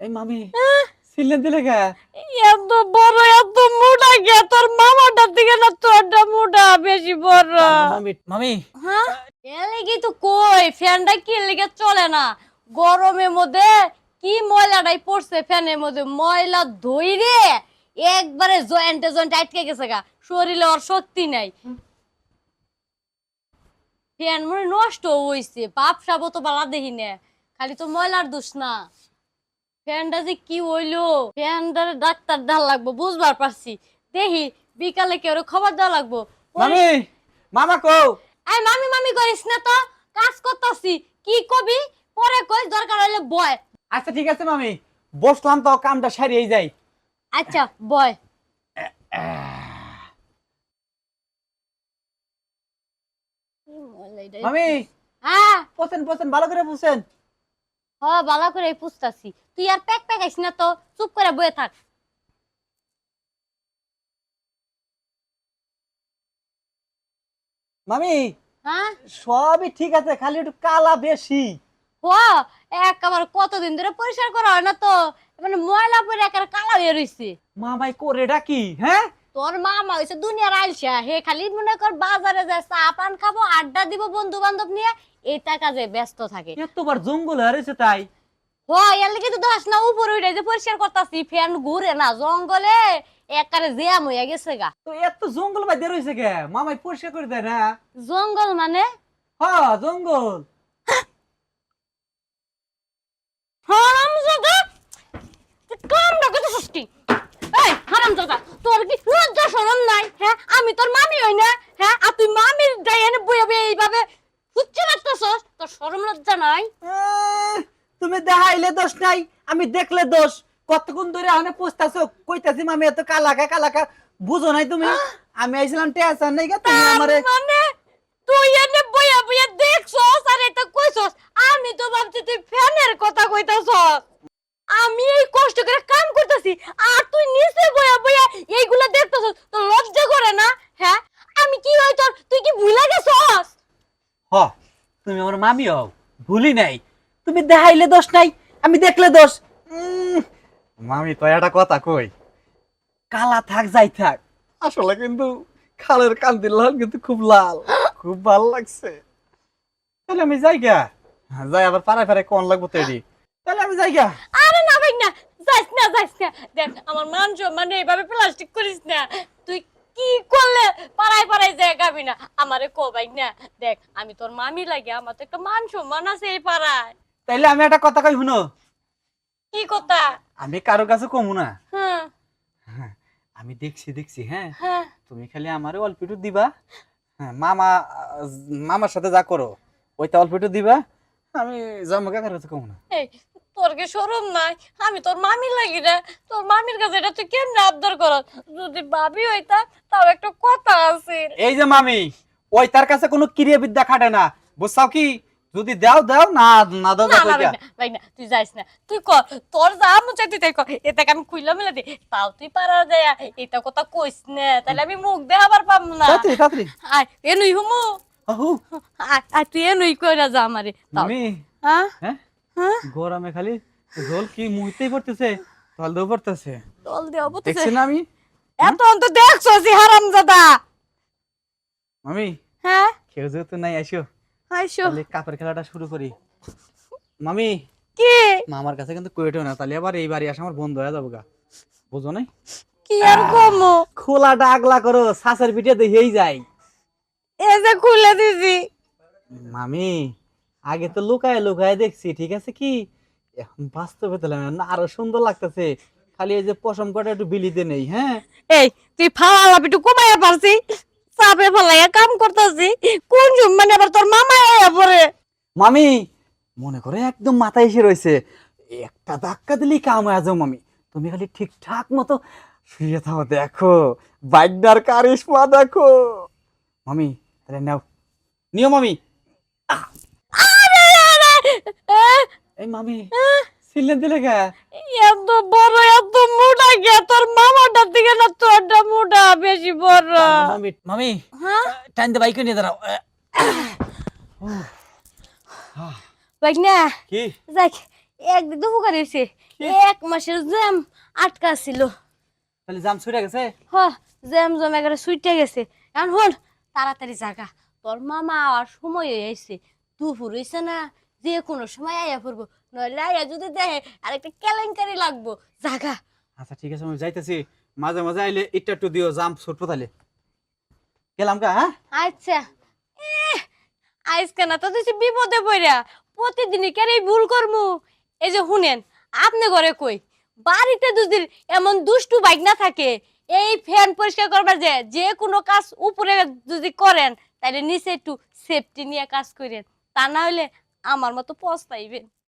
এই মামি সিলেন দিলে কে? এত বড় এত মোটা গে তোর মামাটার দিকে না তোরটা মোটা বেশি বড়। মামি মামি। হ্যাঁ? লেগে তো কই? ফ্যানটা কি লেগে চলে না? গরমের মধ্যে কি ময়লাটাই পড়ছে ফ্যানের মধ্যে? ময়লা ধইরে একবারে জয়েন্টে জয়েন্টে আটকে গেছে গা। শরীরে আর শক্তি নাই। ফ্যান মনে নষ্ট হইছে। পাপ সাবো তো বালা দেখি না। খালি তো ময়লার দোষ না। ফ্যানটা যে কি হইল? ফ্যানটার ডাক্তার দেওয়া লাগবো বুঝবার পারছি। দেখি বিকালে কেউ খবর দেওয়া লাগবো? মামি মামা কও। এই মামি মামি করিস না তো কাজ করতেছি। কি কবি? পরে কই দরকার হলে বয়। আচ্ছা ঠিক আছে মামি। বসলাম তো কামটা সারিয়ে যাই। আচ্ছা বয়। মামি হ্যাঁ। পছেন পছেন ভালো করে বুঝছেন হ ভালো করে পুছতাছি তুই আর প্যাক না তো চুপ করে বয়ে থাক। মামি হ্যাঁ? সবই ঠিক আছে খালি একটু কালা বেশি। হ একেবারে কতদিন ধরে পরিষ্কার করা হয় না তো? মানে ময়লা পরে একেবারে কালা হয়ে রইছে। মামাই করে ডাকি হ্যাঁ? তোর মামা হইছে দুনিয়ার আইলসা হে খালি মনে কর বাজারে যায় চা পান খাব আড্ডা দিব বন্ধু বান্ধব নিয়ে এটা কাজে ব্যস্ত থাকে। এতবার জঙ্গল হারেছে তাই? হ এর লাগি তো দশ না উপরে উঠে যে পরিষ্কার করতাছি ফ্যান ঘুরে না জঙ্গলে একারে জ্যাম হয়ে গেছে গা। তো এত জঙ্গল বাদে রয়েছে কে? মামাই পরিষ্কার করে দেয় না? জঙ্গল মানে? হ্যাঁ জঙ্গল। হারাম জাদা কাম না কত সস্তি এই হারাম জাদা তোর কি লজ্জা নাই হ্যাঁ? আমি তোর মামি হই না হ্যাঁ? আর তুই মামির ডাইনে বইয়া বইয়া এইভাবে হুচ্চে লাগতেছস তোর শরম লজ্জা নাই? তুমি দেখাইলে দোষ নাই আমি দেখলে দোষ। কতক্ষণ ধরে আনে পুছতাছো কইতাছি মামি এত কালাকা কালাকা বুঝো নাই তুমি? আমি আইছিলাম টেনশন নাই গে তুমি আমারে মানে তুই এনে বইয়া বইয়া দেখছস আর এটা কইছস? আমি তো ভাবছি তুই ফ্যানের কথা কইতাছস। আমি এই কষ্ট করে কাম করতেছি আর তুই নিচে বইয়া বইয়া এইগুলা দেখতেছস তো লজ্জা করে না হ্যাঁ আমি কি হই তোর তুই কি ভুলে গেছস হ তুমি আমার মামি হও ভুলি নাই। তুমি দেখাইলে দোষ নাই আমি দেখলে দোষ। মামি তো একটা কথা কই। কালা থাক যাই থাক। আসলে কিন্তু খালের কান্দির লাল কিন্তু খুব লাল খুব ভালো লাগছে। তাহলে আমি যাই গা যাই আবার পাড়ায় পাড়ায় কোন লাগবো তৈরি। তাহলে আমি যাই গা আরে না ভাই না যাইস না যাইস না। দেখ আমার মান মানে এইভাবে প্লাস্টিক করিস না। তুই কি করলে পাড়ায় পাড়ায় যায় গাবি না আমারে কো ভাই না। দেখ আমি তোর মামি লাগে আমার তো একটা মান সম্মান আছে এই পাড়ায়। তাইলে আমি একটা কথা কই শুনো? কি কথা? আমি কারও কাছে কমু না। হ্যাঁ। হ্যাঁ, আমি দেখছি দেখছি হ্যাঁ? হ্যাঁ। তুমি খালি আমারে অল্প একটু দিবা। হ্যাঁ মামা মামার সাথে যা করো ওইটা অল্প একটু দিবা। আমি জামাকা কারও কাছে কমু না। এই তোর কি শরম নাই? আমি তোর মামি লাগি না। তোর মামির কাছে এটা তুই কেমনে আবদার কর যদি ভাবি হইতা তাও একটা কথা আছে। এই যে মামি ওই তার কাছে কোনো ক্রিয়া বিদ্যা খাটে না। বুঝছাও কি? যদি দাও দাও না না দাও না দাও না কইয়া। ভাই না, তুই যাইস না। তুই কর তোর যা মন চাই তুই তাই কর এটাকে আমি খুইলা মিলা দি তাও তুই পারা যায়। এটা কথা কইস না। তাহলে আমি মুখ দেখাবার পাম না। তাড়াতাড়ি তাড়াতাড়ি। আয় এ নুই হুমু। আহু। আয় তুই এ নুই কইরা যা আমারে তাও। মামি হ্যাঁ? হ্যাঁ? হ্যাঁ? গরমে খালি জল কি মুইতেই পড়তেছে? জল দেও পড়তেছে। দল দেও বলতেছে দেখছি না আমি? এত অন্ত দেখছ সি হারাম জাদা মামি? হ্যাঁ? কেউ যেহেতু নাই আসো আইসো। তাহলে কাপড় খেলাটা শুরু করি। মামি? কি? মামার কাছে কিন্তু কইটো না তাহলে আবার এই বাড়ি আসে আমার বন্ধ হয়ে যাব গা বুঝো নাই? কি আর কমো? খোলাটা আগলা করো শাসের পিঠে দেখেই যাই এই যে খুলে দিছি। মামি আগে তো লুকায় লুকায় দেখছি ঠিক আছে কি? এখন বাস্তবে তো লাগে না আরও সুন্দর লাগতেছে। খালি এই যে পশম কটা একটু বিলিতে নেই হ্যাঁ? এই তুই লাভ একটু কমাইয়া পারছি চাপে ফেলাইয়া কাম করতেছি কোন মানে আবার তোর মামা আয়া পরে। মামি মনে করে একদম মাথায় এসে রয়েছে একটা ধাক্কা দিলেই কাম হয়ে যাও মামি। তুমি খালি ঠিকঠাক মতো শুয়ে থাকো দেখো কারিশমা দেখো। মামি তাহলে নাও। নিও মামি। এই মামি সিলেন দিলে কে? এত বড় এত মোটা গে তোর মামাটার দিকে না তোরটা মোটা বড় মামি মামি টাইম দে বাইকে নিয়ে দাঁড়াও ভাই না কি দেখ একদিক তো উপকার হয়েছে এক মাসের জ্যাম আটকা ছিল তাহলে জাম ছুটে গেছে হ জ্যাম জম গেছে এখন হল তাড়াতাড়ি জাগা তোর মামা আর সময় হয়ে আইছে দুপুর হইছে না যে কোনো সময় আইয়া পড়ব নইলে আইয়া যদি দেখে আর একটা কেলেঙ্কারি লাগবো জাগা আচ্ছা ঠিক আছে আমি যাইতেছি মাঝে মাঝে আইলে একটু একটু দিও জাম ছুটবো তাহলে গেলাম কা হ্যাঁ? আচ্ছা। এহ, আজকে না তো তুই বিপদে পড়া প্রতিদিনই কেন এই ভুল করমু? এই যে শুনেন আপনি ঘরে কই? বাড়িতে যদি এমন দুষ্টু বাইক না থাকে। এই ফ্যান পরিষ্কার করবার যে যে কোনো কাজ উপরে যদি করেন তাহলে নিচে একটু সেফটি নিয়ে কাজ করেন। তা না হলে আমার মতো পস্তাইবেন।